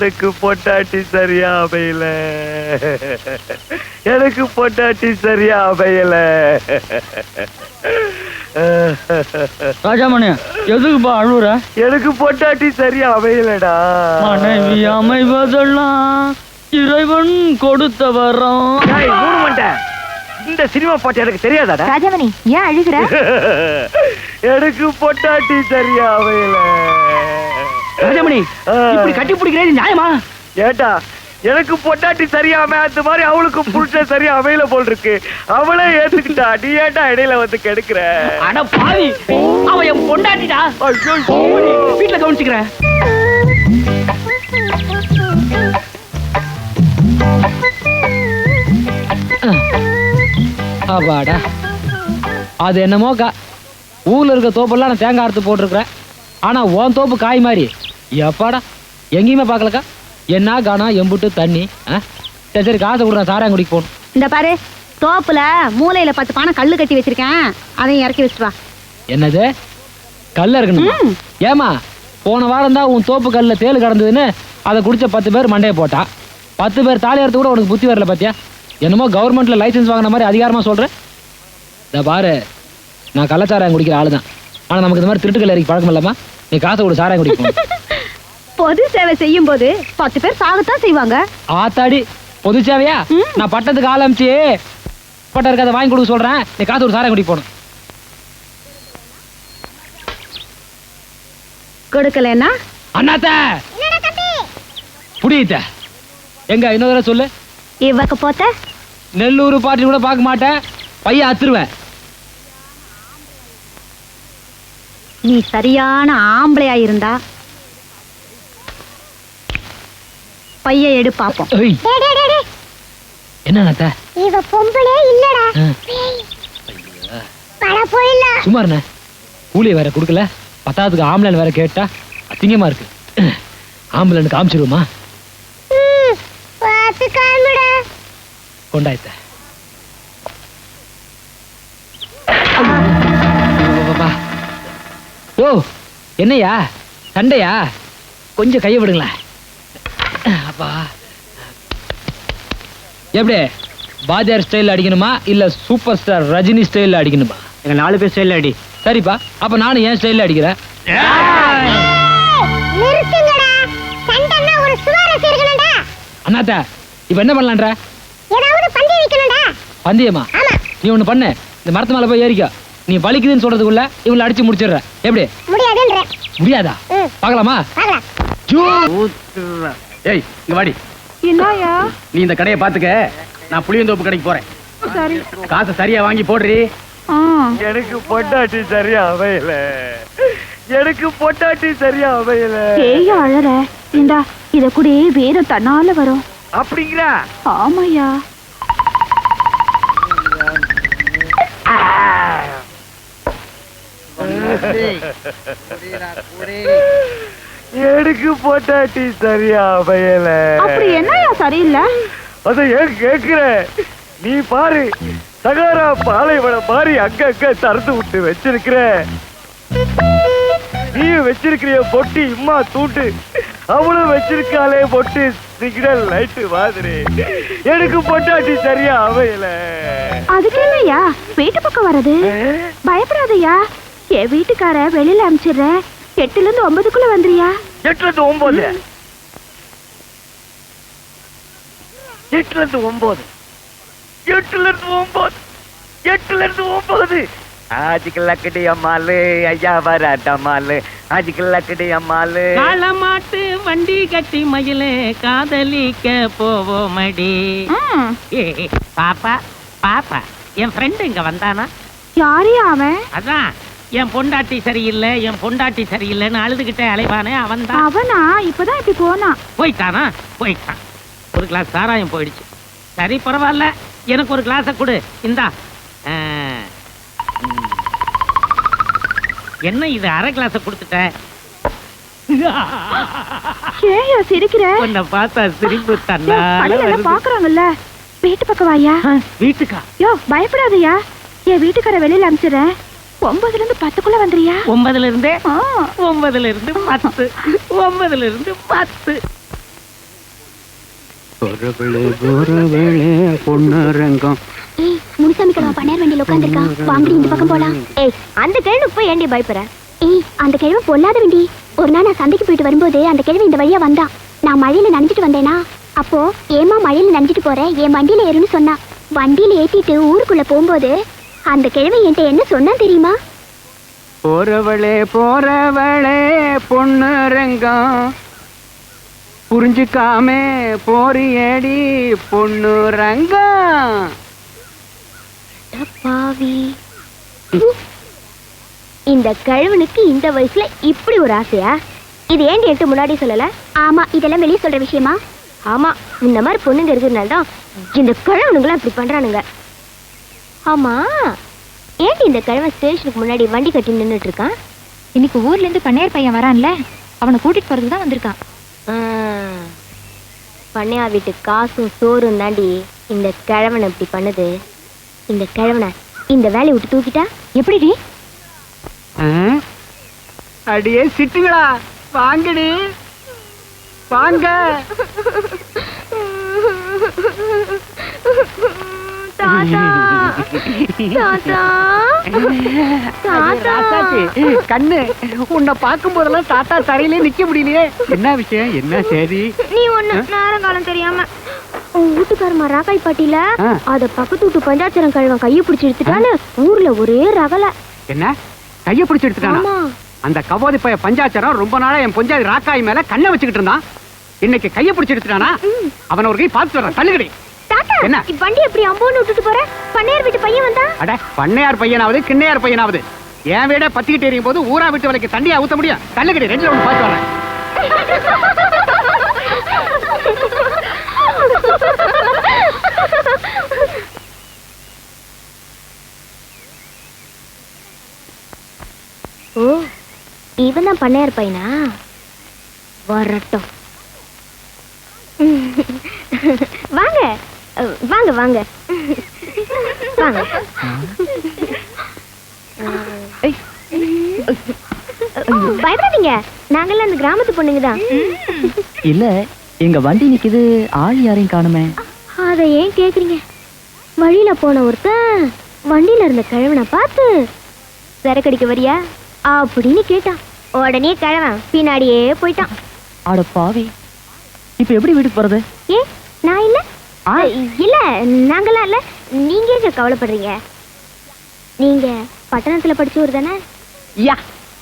எனக்கு பொட்டாட்டி சரியா அமையல. எனக்கு பொட்டாட்டி சரியா அமையல. ராஜாமணி எதுக்குப்பா அழுவுற? எனக்கு பொட்டாட்டி சரியா அமையலடா. மனைவி அமைவதெல்லாம் இறைவன் கொடுத்த வரம் டேய், மூணு மண்டை. இந்த சினிமா பாட்டு எனக்கு தெரியாதாடா. ராஜாமணி ஏன் அழுகுற? எனக்கு பொட்டாட்டி சரியா அமையல. ராஜாமணி இப்படி கட்டி பிடிக்கிறது நியாயமா? ஏட்டா எனக்கு பொட்டாட்டி சரியாம அந்த மாதிரி அவளுக்கு புருஷன் சரியா அமையல போல் இருக்கு அவளே ஏத்துக்கிட்டா நீ ஏட்டா இடையில வந்து கெடுக்கிற? அட பாவி அவன் என் பொண்டாட்டிடா. வீட்டுல கவனிச்சுக்கிறேன். அப்பாடா. அது என்னமோக்கா ஊர்ல இருக்க தோப்பெல்லாம் நான் தேங்காய் அறுத்து போட்டிருக்கிறேன். ஆனா உன் தோப்பு காய் மாதிரி. எப்பாடா? எங்கேயுமே பார்க்கலக்கா? என்ன காணா எம்புட்டு தண்ணி? சரி சரி காசை கொடுறேன் சாராயம் குடிக்க போகணும். இந்த பாரு தோப்புல மூலையில பத்து பானை கல்லு கட்டி வச்சிருக்கேன். அதையும் இறக்கி வச்சுட்டு வா. என்னது? கல்ல இருக்கணும். ஏமா போன வாரம் தான் உன் தோப்பு கல்ல தேள் கடந்ததுன்னு அதை குடிச்ச பத்து பேர் மண்டையை போட்டா. பத்து பேர் தாலி அறுத்து கூட உனக்கு புத்தி வரல பாத்தியா? என்னமோ கவர்மெண்ட்ல லைசென்ஸ் வாங்கின மாதிரி அதிகாரமா சொல்றேன் இந்த பாரு நான் கள்ளச்சாராயம் குடிக்கிற ஆளு தான் ஆனா நமக்கு இந்த மாதிரி திருட்டுக்கல் இறக்கி பழக்கம் இல்லாமா நீ காசை கொடு சாராயம் குடிப்போம் பொது சேவை செய்யும் போது பத்து பேர் சாகத்தான் செய்வாங்க. ஆத்தாடி பொது சேவையா. நான் பட்டத்துக்கு ஆள் அமிச்சு பட்ட இருக்க வாங்கி கொடுக்க சொல்றேன். நீ காசு ஒரு சாராயம் குடி போகணும் கொடுக்கலன்னா? அண்ணாத்த! புடியிட்ட எங்க இன்னொரு தடவை சொல்லு. இவக்கு போத்த? நெல்லூர் பாட்டி கூட பார்க்க மாட்டேன். பையன் அத்துருவேன். நீ சரியான ஆம்பளையா இருந்தா பைய எடு பாப்போம். ஏய், என்ன அண்ணாத்த இவ பொம்பளே இல்லடா. பட போயில சும்மா இருண்ணே. கூலி வேற கொடுக்கல. பத்தாவதுக்கு ஆம்பளன் வேற கேட்டா அசிங்கமா இருக்கு. ஆம்பளனுக்கு காமிச்சிருவோமா? கொண்டாயத்த ஓ என்னையா? சண்டையா? கொஞ்சம் கையை விடுங்களேன். அப்பா எப்படி பாஜார் ஸ்டைல் அடிக்கணுமா? இல்ல சூப்பர் ஸ்டார் ரஜினி ஸ்டைல் அடிக்கணுமா? எங்க நாலு பேர் ஸ்டைல் அடி. சரிப்பா. அப்ப நானும் ஏன் ஸ்டைல்ல அடிக்கிறேன்? அண்ணாத்த இப்ப என்ன பண்ணலான்ற? ஏதாவது பந்தி வைக்கணும்டா. பந்தயமா ஆமா. நீ ஒண்ணு பண்ணு. இந்த மரத்து மேல போய் ஏறிக்கோ. நீ வலிக்குதுன்னு சொல்றதுக்குள்ள இவளை அடிச்சு முடிச்சிடுற. எப்படி முடியாதா? பார்க்கலாம் ஏய் இங்க வாடி. என்னயா நீ இந்த கடையை பாத்துக்க நான் புளியந்தோப்பு கடைக்கு போறேன். சரி. காசை சரியா வாங்கி போடுறி. ஆ. எனக்கு பொட்டாட்டி சரியா அமையல. எனக்கு பொட்டாட்டி சரியா அமையல. ஏய் அழற. இந்தா இத கூட வேற தன்னால வரும். அப்படிங்கிறா ஆமாயா எனக்கு பொட்டாட்டி சரியா அமையல. அப்படி என்னயா சரியில்லை? அத ஏன் கேக்குற நீ பாரு சகாரா பாலைவனம் மாதிரி அங்க அங்க திறந்து விட்டு வச்சிருக்கிற. நீ வச்சிருக்கிற பொட்டி இம்மா தூட்டு அவளும் வச்சிருக்காளே பொட்டு சிக்னல் லைட்டு மாதிரி. எனக்கு பொட்டாட்டி சரியா அமையல. அதுக்கு என்னய்யா வீட்டு பக்கம் வர்றது? பயப்படாதய்யா என் வீட்டுக்கார வெளியில அனுப்பிச்சிடுறேன் எட்டுல இருந்து ஒன்பதுக்குள்ள வந்துறியா எட்டுல இருந்து ஒன்பது எட்டுல இருந்து ஒன்பது எட்டுல இருந்து ஒன்பது எட்டுல இருந்து ஒன்பது ஆஜிக்கு லக்கடி அம்மாளு ஐயா வராட்ட அம்மாளு ஆஜிக்கு லக்கடி அம்மாளு காலமாட்டு வண்டி கட்டி மயிலே காதலிக்க போவோமடி. ஏ பாப்பா பாப்பா என் ஃப்ரெண்டு இங்க வந்தானா? யாரையா அவன்? அதான். என் பொண்டாட்டி சரியில்லை என் பொண்டாட்டி சரியில்லைன்னு அழுதுகிட்டே அலைவானே அவன் தான் அவனா? இப்பதான் இப்படி போனான் போயிட்டானா? போயிட்டான். ஒரு கிளாஸ் சாராயம் போயிடுச்சு. சரி பரவாயில்ல. எனக்கு ஒரு கிளாஸை கொடு. இந்தா. ஆ, ம். என்ன இது அரை கிளாஸை கொடுத்துட்ட? ஏயா சிரிக்கிற? உன்னை பார்த்தா சிரிப்பு யோ, தன்னால கடையில எல்லாம் வருது. பாக்குறாங்கல்ல வீட்டு பக்கம் வாயா வீட்டுக்கா? யோ பயப்படாதயா என் வீட்டுக்கார வெளியில அனுப்பிச்சிடுறேன்? ஒன்பதுல இருந்து பத்துக்குள்ள வந்துறியா ஒன்பதுல இருந்தே. ஒன்பதுல இருந்து பத்து. ஒன்பதுல இருந்து பத்து பொன்னரங்கம். ஏய் முனுசாமி கிழவன் பண்ணையார் வண்டியில உட்காந்துருக்கான் வாங்கடி இந்த பக்கம் போலாம். ஏய் அந்த கிழவு போய் ஏண்டி பயப்படுற? ஏய் அந்த கிழவன் பொல்லாத வண்டி. ஒரு நாள் நான் சந்தைக்கு போயிட்டு வரும்போது அந்த கிழவன் இந்த வழியா வந்தான் நான் மழையில நனைஞ்சிட்டு வந்தேனா? அப்போ ஏமா மழையில நனைஞ்சிட்டு போறேன் என் வண்டியில ஏறுன்னு சொன்னா. வண்டியில ஏத்திட்டு ஊருக்குள்ள போகும்போது அந்த கிழவன் என்கிட்ட என்ன சொன்னா தெரியுமா? போறவளே போறவளே பொன்னரங்கம் புரிஞ்சுக்காம போறியடி பொன்னுரங்கம் பாவி இந்த கிழவனுக்கு இந்த வயசுல இப்படி ஒரு ஆசையா? இது ஏண்டி எட்டு முன்னாடி சொல்லல? ஆமா இதெல்லாம் வெளியே சொல்ற விஷயமா? ஆமா இந்த மாதிரி பொண்ணுங்க இருக்கிறதுனால தான் இந்த கிழவனுங்களாம் இப்படி பண்றானுங்க. ஆமா. ஏண்டி இந்த கிழவன் ஸ்டேஷனுக்கு முன்னாடி வண்டி கட்டி நின்னுட்டு இருக்கான் இன்னைக்கு ஊர்ல இருந்து பண்ணையார் பையன் வரான்ல அவனை கூட்டிட்டு போறதுக்கு தான் வந்திருக்கான். ஆ, பண்ணையார் வீட்டு காசும் சோறும் தாண்டி இந்த கிழவனை இப்படி பண்ணுது. இந்த கிழவனை இந்த வேலையை விட்டு தூக்கிட்டா? எப்படிடி? அடியே சிட்டுங்களா வாங்கடி. வாங்க. கண்ணு. உன்னை பார்க்கும் போதெல்லாம் தாத்தா தரையிலே நிக்க முடியலையே. என்ன விஷயம்? என்ன சரி? நீ ஒண்ணு நேரம் காலம் தெரியாம. உன் வீட்டுக்காரமா ராக்காய் பாட்டில. அத பக்கத்து வீட்டு பஞ்சாச்சரம் கழுவன் கையை பிடிச்சி எடுத்துட்டான்னு ஊர்ல ஒரே ரகல. என்ன? கைய பிடிச்சு எடுத்துட்டானா? அந்த கபோதி பைய பஞ்சாச்சரம் ரொம்ப நாளா என் பொஞ்சாதி ராக்காய் மேல கண்ணை வச்சுக்கிட்டு இருந்தான். இன்னைக்கு கைய பிடிச்சு எடுத்துட்டானா? அவன ஒரு கை பார்த்து வர்றான். தள்ளுகடி தாத்தா என்ன? வண்டி எப்படி அம்போன்னு விட்டுட்டு போற? பண்ணையார் வீட்டு பையன் வந்தா? அட பண்ணையார் பையனாவது கிண்ணையார் பையனாவது. என் வீட பத்திக்கிட்டு எறியும் போது ஊரா விட்டு வலைக்கு தண்டியா ஊத்த முடியும். தள்ளுகடி ரெண்டுல ஒண்ணு பார்த்து வரேன் ஓ இவன் தான் பண்ணையார் பையனா? வரட்டும். வாங்க. வாங்க. பயப்படாதீங்க. நாங்கெல்லாம் அந்த கிராமத்து பொண்ணுங்க தான். இல்ல எங்க வண்டி நிக்குது ஆள் யாரையும் காணுமே. அதை ஏன் கேக்குறீங்க? வழியில போன ஒருத்தன் வண்டியில இருந்த கிழவனை பார்த்து சரக்கடிக்க வரியா? அப்படின்னு கேட்டான். உடனே கிழவன் பின்னாடியே போயிட்டான். ஆட பாவி. இப்ப எப்படி வீட்டுக்கு போறது? ஏ நான் இல்ல. இல்ல நாங்களாம் இல்ல. நீங்க ஏங்க கவலைப்படுறீங்க? நீங்க பட்டணத்துல படிச்சவர் தானே? யா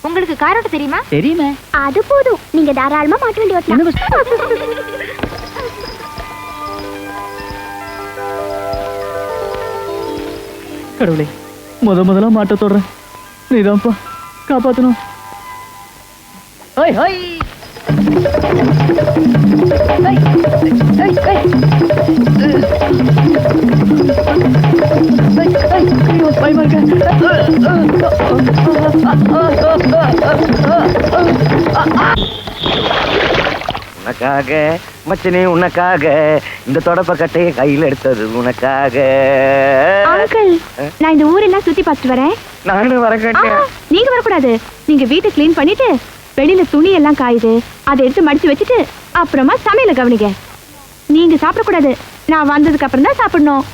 உங்களுக்கு காரோட்ட தெரியுமா? தெரியுமே. அது போதும். நீங்க தாராளமா மாட்ட வேண்டி என்ன ஓட்டலாம் கடவுளே முத முதல்ல மாட்ட தொடறேன். நீதான்ப்பா காப்பாத்தணும். ஓய் ஓய். ஏய், ஏய், ஏய். உனக்காக மச்சனே உனக்காக. இந்த தொடப்ப கட்டையை கையில் எடுத்தது உனக்காக. அங்கிள் நான் இந்த ஊரெல்லாம் சுத்தி பார்த்துட்டு வரேன். நானும் வர நீங்க வரக்கூடாது. நீங்க வீட்டை க்ளீன் பண்ணிட்டு வெளியில துணி எல்லாம் காயுது. அதை எடுத்து மடிச்சு வச்சுட்டு அப்புறமா சமையல கவனிங்க. நீங்க சாப்பிடக்கூடாது. நான் வந்ததுக்கு அப்புறம் தான் சாப்பிடணும்?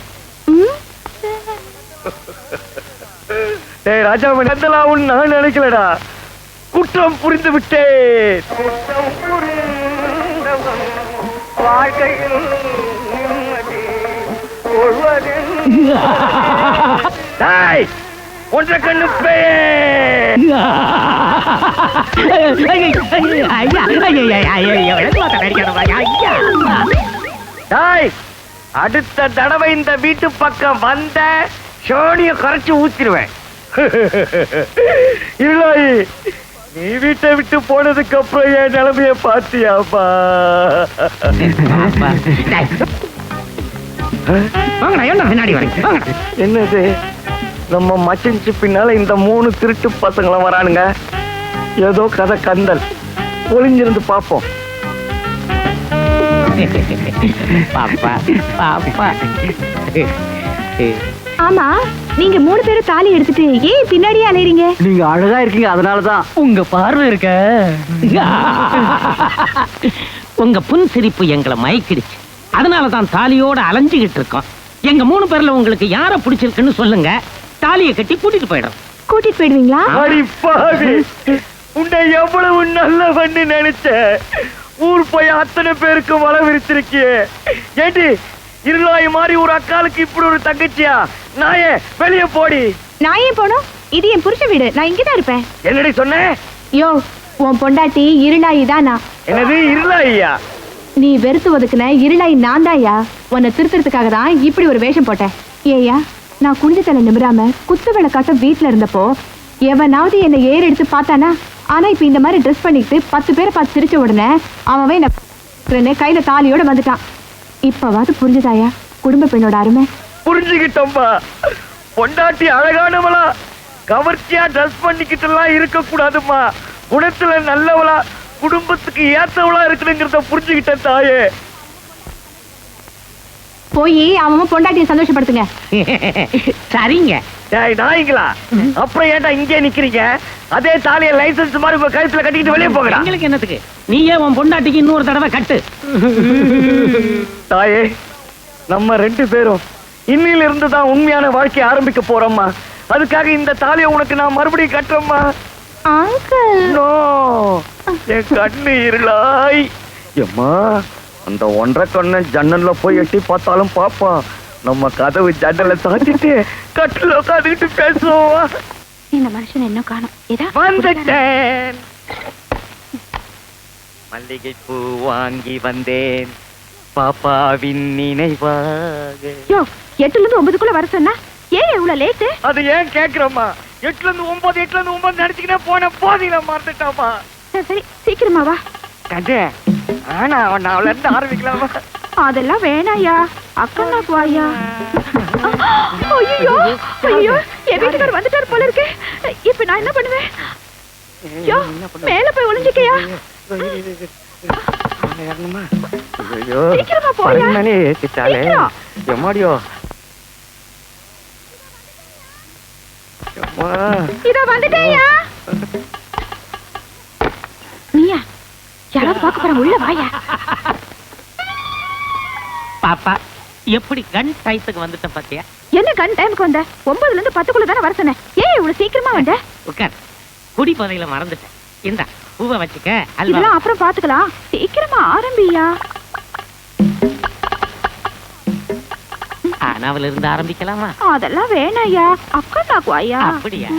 டேய் ராஜா நடந்தலாம் நான் நினைக்கலடா? குற்றம் புரிந்து விட்டேன். டேய், ஒன்றை கண்ணு பேயே டாய் அடுத்த தடவை இந்த வீட்டு பக்கம் வந்த சோனிய கரைச்சு ஊத்திடுவேன். இல்லாயி நீ வீட்டை விட்டு போனதுக்கு அப்புறம் என் நிலைமைய பாத்தியாப்பா பின்னாடி என்னது? நம்ம மச்சின்ச்சு பின்னால இந்த மூணு திருட்டு பசங்களும் வரானுங்க. ஏதோ கதை கந்தல். ஒளிஞ்சிருந்து பார்ப்போம். பாப்பா பாப்பா. ஆமா நீங்க மூணு பேரும் தாலி எடுத்துட்டு ஏன் பின்னாடியே அலையறீங்க? நீங்க அழகா இருக்கீங்க அதனாலதான். உங்க பார்வை இருக்க. உங்க புன் சிரிப்பு எங்களை மயக்கிடுச்சு. அதனால தான் தாலியோட அலைஞ்சுகிட்டு இருக்கோம். எங்க மூணு பேர்ல உங்களுக்கு யார பிடிச்சிருக்குன்னு சொல்லுங்க. தாலியை கட்டி கூட்டிட்டு போயிடும் கூட்டிட்டு போயிடுவீங்களா? உன்னை எவ்வளவு நல்ல பண்ணி நினைச்ச ஊர் போய் அத்தனை பேருக்கு வள விரிச்சிருக்கியே ஏண்டி இருளாய் மாதிரி ஒரு அக்காளுக்கு இப்படி ஒரு தங்கச்சியா? நாயே வெளியே போடி. நான் ஏன் போனோம் இது என் புருஷ வீடு. நான் இங்கதான் இருப்பேன். என்னடி சொன்ன? யோ உன் பொண்டாட்டி இருளாயி தானா என்னது இருளாய்யா? நீ வெறுத்து ஒதுக்குன இருளாயி நான் தான்யா உன்னை திருத்துறதுக்காக தான் இப்படி ஒரு வேஷம் போட்டேன். ஏயா நான் குனிஞ்ச தலை நிமிராம குத்து விளக்காட்டம் வீட்டுல இருந்தப்போ எவனாவது என்னை ஏறு எடுத்து பார்த்தானா? ஆனா இப்ப இந்த மாதிரி ட்ரெஸ் பண்ணிக்கிட்டு பத்து பேரை பார்த்து சிரிச்ச உடனே அவன் என்ன கையில தாலியோட வந்துட்டான். இப்பவாது புரிஞ்சுதாயா? குடும்ப பெண்ணோட அருமை. புரிஞ்சுக்கிட்டோம்பா. பொண்டாட்டி அழகானவளா. கவர்ச்சியா ட்ரெஸ் பண்ணிக்கிட்டு எல்லாம் இருக்க கூடாதுமா குணத்துல நல்லவளா குடும்பத்துக்கு ஏத்தவளா இருக்கணுங்கிறத புரிஞ்சுக்கிட்டேன் தாயே. போய் அவன் பொண்டாட்டியை சந்தோஷப்படுத்துங்க. சரிங்க. டேய் நாய்ங்களா? அப்புறம் ஏன்டா இங்கே நிக்கிறீங்க? அதே தாலிய லைசென்ஸ் மாதிரி உங்க கழுத்துல கட்டிக்கிட்டு வெளியே போகலாம் எங்களுக்கு என்னத்துக்கு? நீயே உன் பொண்டாட்டிக்கு இன்னொரு தடவை கட்டு? தாயே நம்ம ரெண்டு பேரும் இன்னில இருந்து தான் உண்மையான வாழ்க்கையை ஆரம்பிக்க போறோம்மா. அதுக்காக இந்த தாலியை உனக்கு நான் மறுபடியும் கட்டுறேம்மா. அங்கிள் நோ என் கண்ணு இருளாய் எம்மா அந்த ஒன்றரை கண்ணை ஜன்னல்ல போய் எட்டி பார்த்தாலும் பாப்பா நம்ம கதவு ஜன்னலை சாத்திட்டு கட்டில உட்காந்துக்கிட்டு பேசுவோம் இந்த மனுஷன் என்ன காணும். வந்துட்டேன். மல்லிகை பூ வாங்கி வந்தேன். பாப்பாவின் நினைவாக. யோ எட்டுல இருந்து ஒன்பதுக்குள்ள வர சொன்னா? ஏன் இவ்வளவு லேட்டு அது ஏன் கேக்குறம்மா? எட்டுல இருந்து ஒன்பது எட்டுல இருந்து ஒன்பது நினைச்சுக்கிட்டே போன போதில மறந்துட்டாமா சரி சரி சீக்கிரமா வா. கண்டே ஆனா அவன் அவள இருந்து ஆரம்பிக்கலாமா? அதெல்லாம் வேணாயா அக்கா நாக்கு வாயா. ஐயோ ஐயோ என் வீட்டுக்காரர் வந்துட்டாரு போல இருக்கு. இப்ப நான் என்ன பண்ணுவேன்? மேல போய் ஒளிஞ்சுக்கயா? ஐயோ சீக்கிரமா போயா. எம்மாடியோ. இதோ வந்துட்டேயா யாராவது பார்க்க போறாங்க உள்ள வாயா. பாப்பா எப்படி கன் டயத்துக்கு வந்துட்டேன் பாத்தியா? என்ன கண் டைமுக்கு வந்த? ஒன்பதுல இருந்து பத்துக்குள்ள தானே வர சொன்னேன். ஏன் இவ்வளவு சீக்கிரமா வந்த? உட்கார். குடி போதையில மறந்துட்டேன். இந்தா பூவை வச்சுக்க இதெல்லாம் அப்புறம் பாத்துக்கலாம் சீக்கிரமா ஆரம்பியா. ஆனாவில இருந்து ஆரம்பிக்கலாமா? அதெல்லாம் வேணாயா அக்கா நாக்கு வாயா. அப்படியா?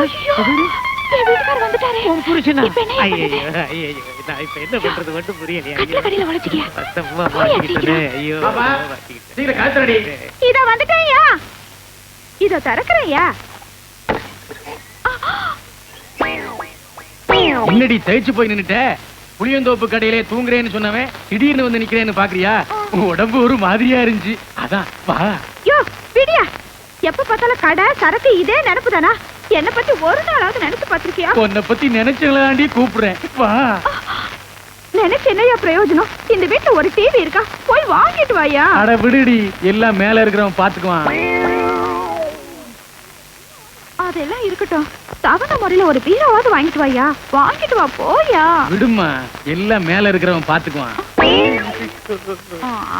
ஐயோ. என் வீட்டுக்காரர் வந்துட்டாரே. புருஷனா இப்ப என்ன ஐயோ பண்றது? ஐயோ நான் இப்ப என்ன பண்றது? மட்டும் புரியலையா. கட்டில கடையில ஒளிச்சுக்கியா பத்தமா போயா, மாட்டிக்கிட்டேனே. சீக்கிரம். ஐயோ பாப்பா. மாட்டிக்கிட்டேன். சீக்கிரம் கழுத்தடி இதோ வந்துட்டேயா இதோ திறக்கிறேயா முன்னாடி தேய்ச்சு போய் நின்னுட்ட? புளியந்தோப்பு கடையிலே தூங்குறேன்னு சொன்னவன் திடீர்னு வந்து நிக்கிறேன்னு பாக்குறியா? உன் உடம்பு ஒரு மாதிரியா இருந்துச்சு. அதான் வா. யோ விடியா. எப்ப பார்த்தாலும் கடை சரக்கு இதே நினைப்பு தானா என்ன பத்தி ஒரு நாளாவது நினைச்சு பார்த்திருக்கியா? உன்னை பத்தி நினைச்சலாண்டி கூப்பிடுறேன். வா. நினைச்சு என்னையா பிரயோஜனம்? இந்த வீட்டுல ஒரு டிவி இருக்கா? போய் வாங்கிட்டு வாயா அட விடுடி. எல்லாம் மேல இருக்கிறவன் பாத்துக்குவான். அதெல்லாம் இருக்கட்டும். தவணை முறையில ஒரு பீரோவாவது வாங்கிட்டு வாயா வாங்கிட்டு வா போயா விடுமா எல்லாம் மேல இருக்கிறவன் பாத்துக்குவான்.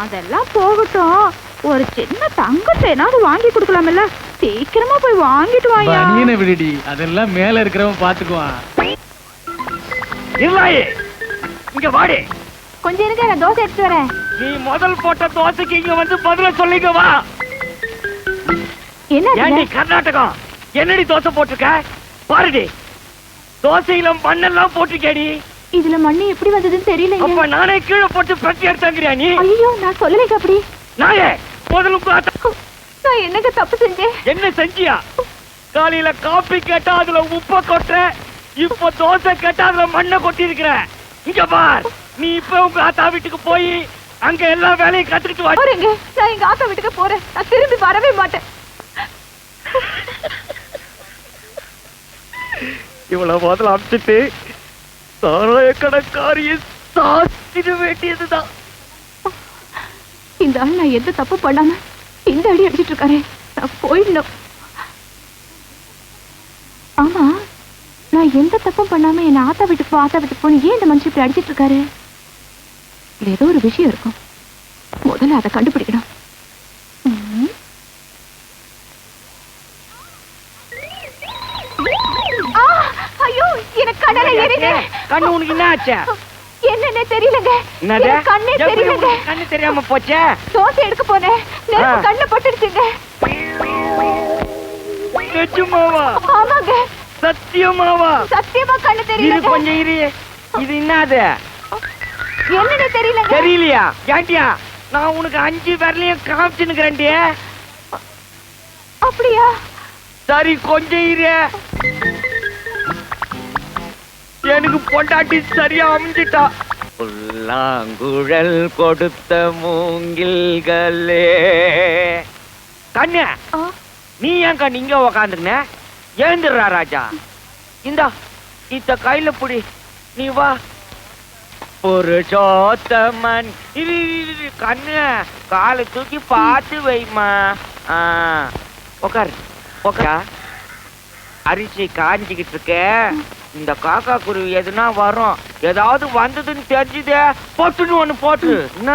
அதெல்லாம் போகட்டும். ஒரு சின்ன தங்க செயினாவது வாங்கி கொடுக்கலாம்ல சீக்கிரமா போய் வாங்கிட்டு வாயா. பனியனை விடுடி. அதெல்லாம் மேல இருக்கிறவன் பாத்துக்குவான். இல்லாயே இங்க வாடி. கொஞ்சம் இருங்க நான் தோசை எடுத்து வரேன். நீ முதல் போட்ட தோசைக்கு இங்க வந்து பதில சொல்லிங்க வா. என்ன? கர்நாடகம்? என்னடி தோசை போட்டிருக்க? பாருடி. தோசையில மண்ணெல்லாம் போட்டிருக்கேடி. இதுல மண்ணு எப்படி வந்ததுன்னு தெரியலங்க அப்ப நானே கீழே போட்டு பிரட்டி எடுத்தாங்கிறியா நீ? ஐயோ நான் சொல்லலைங்க அப்படி. நாயே முதல்ல நான் என்னங்க தப்பு செஞ்சேன்? என்ன செஞ்சியா? காலையில காபி கேட்டா அதுல உப்ப கொட்டுற இப்ப தோசை கேட்டா அதுல மண்ணை கொட்டி இருக்கிற இங்க பார் நீ இப்ப உங்க ஆத்தா வீட்டுக்கு போய் அங்க எல்லா வேலையும் கத்துக்கிட்டு வா போறேங்க. நான் எங்க ஆத்தா வீட்டுக்கு போறேன். நான் திரும்பி வரவே மாட்டேன். இவ்வளவு முதல்ல அமிச்சிட்டு சாராய கடைக்காரியை சாத்திட வேண்டியதுதான். இந்த ஆள் நான் எந்த தப்பு பண்ணாம இந்த அடி அடிச்சிட்டு இருக்காரு. நான் போயிடணும். ஆமா நான் எந்த தப்பும் பண்ணாம என்ன ஆத்தா வீட்டுக்கு போ ஆத்தா வீட்டுக்கு போன்னு ஏன் இந்த மனுஷன் இப்படி அடிச்சிட்டு இருக்காரு? ஏதோ ஒரு விஷயம் இருக்கும். முதல்ல அதை கண்டுபிடிக்கணும். எனக்கு எரியுது. கண்ணு உனக்கு என்ன ஆச்சு? என்னன்னே தெரியலங்க. என்னது? கண்ணே தெரியலங்க. கண்ணு தெரியாம போச்சே? தோசை எடுக்க போனேன். நெருப்பு பட்டுடுச்சுங்க. நிஜமாவா? ஆமாங்க. சத்தியமாவா? சத்தியமா கண்ணு இரு தெரியலங்க கொஞ்சம் இரு. இது என்னது என்னன்னே தெரியலங்க. தெரியலையா? ஏண்டியா நான் உனக்கு அஞ்சு பேர்லயும் காமிச்சுன்னுக்கிறேன்டி. அப்படியா? சரி கொஞ்சம் இரு. எனக்கு பொண்டாட்டி சரியா அமைஞ்சிட்டா? புல்லாங்குழல் கொடுத்த மூங்கில்களே. கண்ணு நீ ஏன் கண்ணு இங்க உக்காந்துக்கின ஏந்திரா ராஜா. இந்தா இத்த கையில புடி. நீ வா. ஒரு சோத்தமன் இது கண்ணு காலை தூக்கி பார்த்து வைமா ஆ உக்கார். உக்கார் அரிசி காஞ்சிக்கிட்டு இருக்க. இந்த காக்கா குருவி எதுனா வரும்? ஏதாவது வந்ததுன்னு தெரிஞ்சுதே போட்டுன்னு ஒண்ணு போட்டு. என்ன?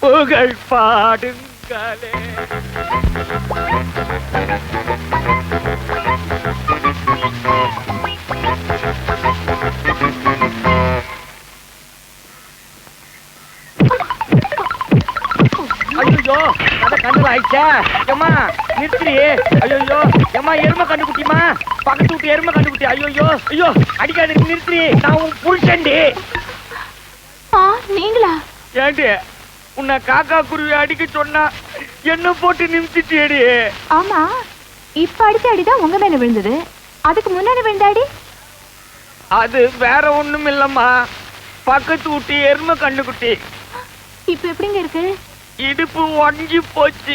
புகழ் பாடுங்களே. ஐயோ! அத கண்ணுல ஆயிடுச்சா? ஏம்மா நிறுத்துறி ஐயோ ஏம்மா எருமை கண்டுக்குட்டிமா பக்கத்து வீட்டு எருமை கண்டுக்குட்டி ஐயோ ஐயோ அடிக்காத நிறுத்துறி. நான் உன் புருஷன்டி. ஆ நீங்களா? ஏண்டி உன்னை காக்கா குருவி அடிக்க சொன்னா என்ன போட்டு நிமித்திட்டியடி ஆமா இப்ப அடிச்ச அடிதான் உங்க மேல விழுந்தது. அதுக்கு முன்னாடி விழுந்த அடி அது வேற ஒண்ணும் இல்லம்மா பக்கத்து வீட்டு எருமை கண்டுக்குட்டி இப்ப எப்படிங்க இருக்கு? இடுப்பு உடஞ்சி போச்சு.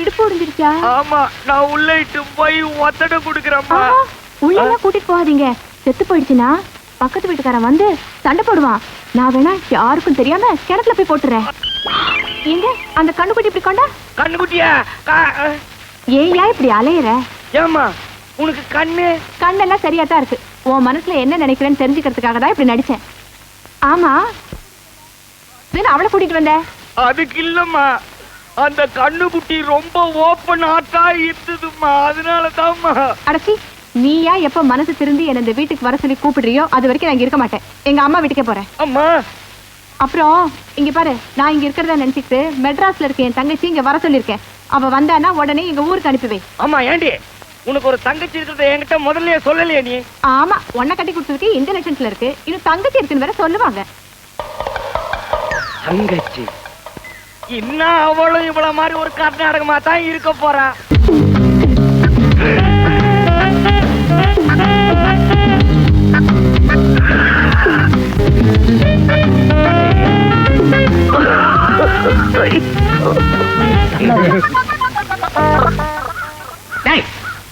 இடுப்பு உடைஞ்சிருச்சா? ஆமா நான் உள்ள இட்டு போய் ஒத்தடை கொடுக்குறேம்மா ஆஹா, உள்ள எல்லாம் கூட்டிட்டு போகாதீங்க. செத்து போயிடுச்சுன்னா பக்கத்து வீட்டுக்காரன் வந்து சண்டை போடுவான். நான் வேணா யாருக்கும் தெரியாம கிணத்துல போய் போட்டுறேன். எங்க அந்த கண்ணுக்குட்டி இப்படி கொண்டா? கண்ணுக்குட்டியா? ஏயா இப்படி அலையுற? ஏம்மா உனக்கு கண்ணு? கண்ணெல்லாம் சரியா தான் இருக்கு. உன் மனசுல என்ன நினைக்கிறேன்னு தெரிஞ்சுக்கிறதுக்காக தான் இப்படி நடிச்சேன். ஆமா. அவளை கூட்டிட்டு வந்த? அதுக்கு இல்லம்மா. அந்த கண்ணுக்குட்டி ரொம்ப ஓப்பன் ஆட்டா இருந்ததும்மா. அதனாலதாம்மா. அடச்சி நீயா எப்ப மனசு திருந்தி என்ன இந்த வீட்டுக்கு வர சொல்லி கூப்பிடுறியோ அது வரைக்கும் நான் இங்க இருக்க மாட்டேன். எங்க அம்மா வீட்டுக்கே போறேன். அம்மா. அப்புறம் இங்க பாரு நான் இங்க இருக்கிறதா நினைச்சிட்டு மெட்ராஸ்ல இருக்க என் தங்கச்சி இங்க வர சொல்லிருக்கேன் அவ வந்தானா உடனே எங்க ஊருக்கு அனுப்பி வை ஆமா ஏண்டி? உனக்கு ஒரு தங்கச்சி இருக்கிறத என்கிட்ட முதல்லயே சொல்லலையே நீ? ஆமா உன்னை கட்டி கொடுத்ததுக்கு இந்த லட்சத்துல இருக்கு. இன்னும் தங்கச்சி இருக்குன்னு வேற சொல்லுவாங்க. தங்கச்சி. இன்னும் அவளும் இவ்வளவு மாதிரி ஒரு கர்நாடகமா தான் இருக்க போறா.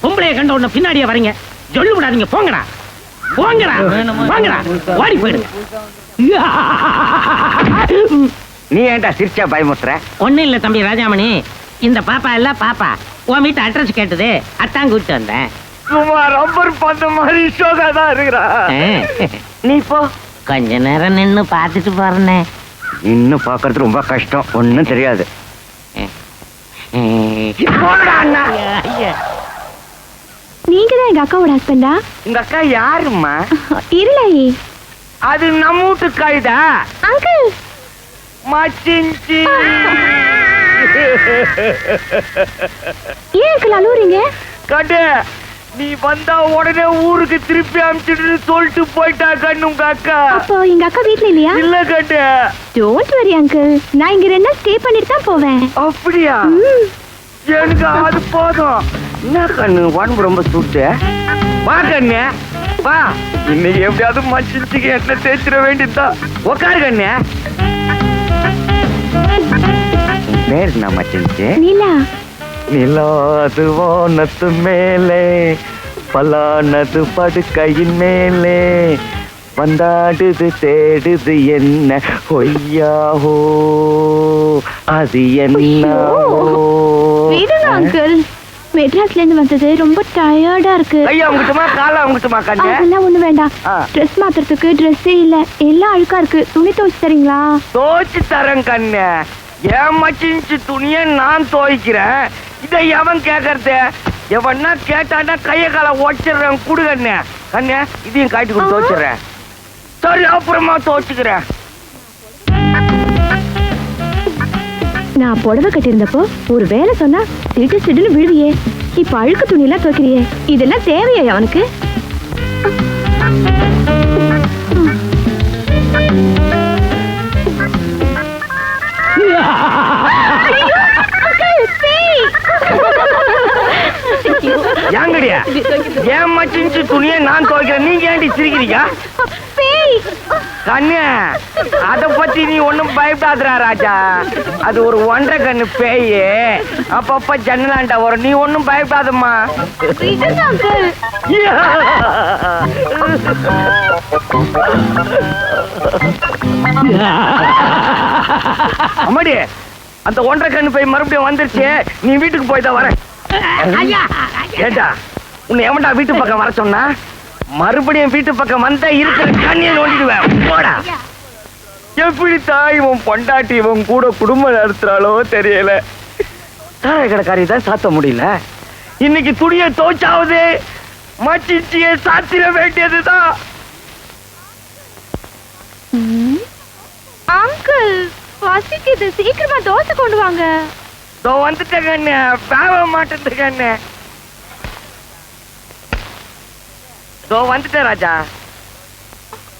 பொம்பளைய கண்ட உடனே பின்னாடியே வரீங்க. சொல்லு விடாதீங்க போங்கடா போங்கடா போங்கடா. ஓடி போயிடுங்க. நீ ஏன்டா சிரிச்சா பயமுத்துற? ஒண்ணும் இல்ல தம்பி ராஜாமணி. இந்த பாப்பா இல்ல பாப்பா. உன் வீட்டு அட்ரஸ் கேட்டது அத்தான் கூப்பிட்டு வந்தேன். சும்மா ரப்பர் பந்த மாதிரி ஷோகா தான் இருக்கிறா. நீ போ. கொஞ்ச நேரம் நின்னு பார்த்துட்டு போறேனே. இன்னும் பாக்குறது ரொம்ப கஷ்டம். ஒண்ணும் தெரியாது. நீங்க தான் எங்க அக்காவோட ஹஸ்பண்டா உங்க அக்கா யாரும்மா? இருளாயி அது நம்ம வீட்டு காய்தா அங்கிள். மச்சிஞ்சி ஏன் அங்கிள் அழுவுறீங்க? கண்டு நீ வந்தா உடனே ஊருக்கு திருப்பி அனுப்பிச்சிட்டு சொல்லிட்டு போயிட்டா கண்ணு உங்க அக்கா. அப்போ எங்க அக்கா வீட்ல இல்லையா? இல்ல கண்டு டோன்ட் வரி அங்கிள் நான் இங்க ரெண்டு நாள் ஸ்டே பண்ணிட்டு தான் போவேன். அப்படியா? ம். எனக்கு அது போதும். என்ன கண்ணு உடம்பு ரொம்ப சுட்டு வா கண்ணு வா. இன்னைக்கு எப்படியாவது மச்சிஞ்சிக்கு என்ன தேய்ச்சிட வேண்டியதுதான். உக்காரு கண்ணு. பேர் என்ன மச்சிஞ்சி நீலா நிலாது வானத்து மேலே பலானது படுக்கையின் மேலே. வந்தாடுது தேடுது என்ன? பொய்யாவோ அது என்ன அங்கிள் மெட்ராஸ்ல இருந்து வந்தது. ரொம்ப டயர்டா இருக்கு. கையா அவங்கட்டுமா காலை அவங்கட்டுமா கண்ணு? அதெல்லாம் ஒண்ணு வேண்டாம். ட்ரெஸ் மாத்துறதுக்கு ட்ரெஸ்ஸே இல்ல. எல்லாம் அழுக்கா இருக்கு. துணி துவைச்சு தரீங்களா? தோச்சு தரேன் கண்ணு. ஏன் மச்சிஞ்சு துணியை நான் துவைக்கிறேன்? இதை எவன் கேட்கறது எவன்னா கேட்டான்னா கைய காலை உடச்சிடுறேன். குடு கண்ணு. கண்ணு இதையும் காட்டி கொடுத்து துவைச்சிடுறேன். சரி அப்புறமா துவைச்சுக்கிறேன். நான் புடவை கட்டியிருந்தப்போ ஒரு வேலை சொன்னா சிடு சிடுன்னு விழுவியே. இப்ப அழுக்கு துணி எல்லாம் துவைக்கிறியே. இதெல்லாம் தேவையா அவனுக்கு? ஏங்கடியா ஏன் மச்சிஞ்சு துணியை நான் துவைக்கிறேன்? நீங்க ஏன்டி சிரிக்கிறீங்க? கண்ணு அத பத்தி நீ ஒண்ணும் பயப்படாதடா ராஜா. அது ஒரு ஒன்றரை கண்ணு பேய். அப்பப்ப ஜன்னலாண்டா வரும். நீ ஒண்ணும் பயப்படாதம்மா. அம்மாடி அந்த ஒன்றரை கண்ணு போய் மறுபடியும் வந்துருச்சு. நீ வீட்டுக்கு போய் தான் வரேன். ஏண்டா உன்னை எவன்டா வீட்டு பக்கம் வர சொன்னா? மறுபடியும் வீட்டு பக்கம் வந்தா இருக்கிற கண்ணியை நோண்டிடுவேன். போடா. எப்படி தாய் இவன் பொண்டாட்டி இவன் கூட குடும்பம் நடத்துறாளோ தெரியல. தாழை கடைக்காரி தான் சாத்த முடியல. இன்னைக்கு துணியை தோச்சாவது மச்சிச்சியை சாத்திர வேண்டியதுதான். அங்கிள் பசிக்குது. சீக்கிரமா தோசை கொண்டு வாங்க. இதோ வந்துட்டேன் கண்ணு பேவ மாட்டேன் கண்ணு இதோ வந்துட்டேன் ராஜா.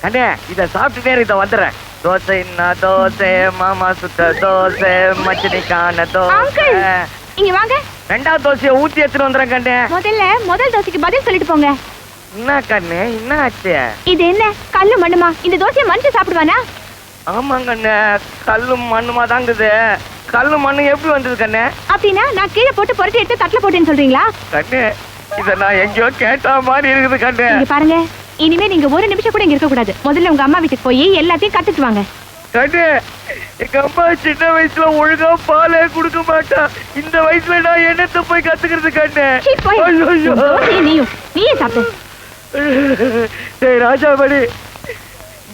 கண்ணே இத சாப்பிட்டுட்டே இதை வந்துடுறேன். தோசை என்ன தோசை மாமா சுட்ட தோசை மச்சினிக்கான தோசை. இங்க வாங்க. ரெண்டாவது தோசையை ஊத்தி எடுத்துட்டு வந்துடுறேன் கண்ணு. முதல்ல முதல் தோசைக்கு பதில் சொல்லிட்டு போங்க. என்ன கண்ணு என்ன ஆச்சு? இது என்ன? கல்லு மண்ணுமா? இந்த தோசையை மனுஷன் சாப்பிடுவானா? ஆமாங்க கண்ணு கல்லும் மண்ணுமா தாங்குது. கல்லு மண்ணு எப்படி வந்தது கண்ணு? அப்படின்னா நான் கீழே போட்டு புரட்டி எடுத்து தட்டுல போட்டேன்னு சொல்றீங்களா? கண்ணு இத நான் எங்கேயோ கேட்ட மாதிரி இருக்குது இங்க பாருங்க. இனிமே நீங்க ஒரு நிமிஷம் கூட இங்க இருக்க கூடாது முதல்ல உங்க அம்மா வீட்டுக்கு போய் எல்லாத்தையும் கத்துட்டு வாங்க. கண்ணு எங்க அம்மா சின்ன வயசுல ஒழுங்கா பாலே கொடுக்க மாட்டா. இந்த வயசுல நான் என்னத்த போய் கத்துக்கிறது தோசையை நீயும். நீயே சாப்பிடு. டேய் ராஜாமணி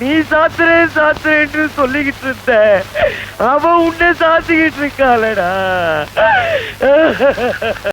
நீ சாத்துறே சாத்துறேன்னு சொல்லிக்கிட்டு இருந்த. அவன் உன்னை சாத்திக்கிட்டு இருக்காளடா.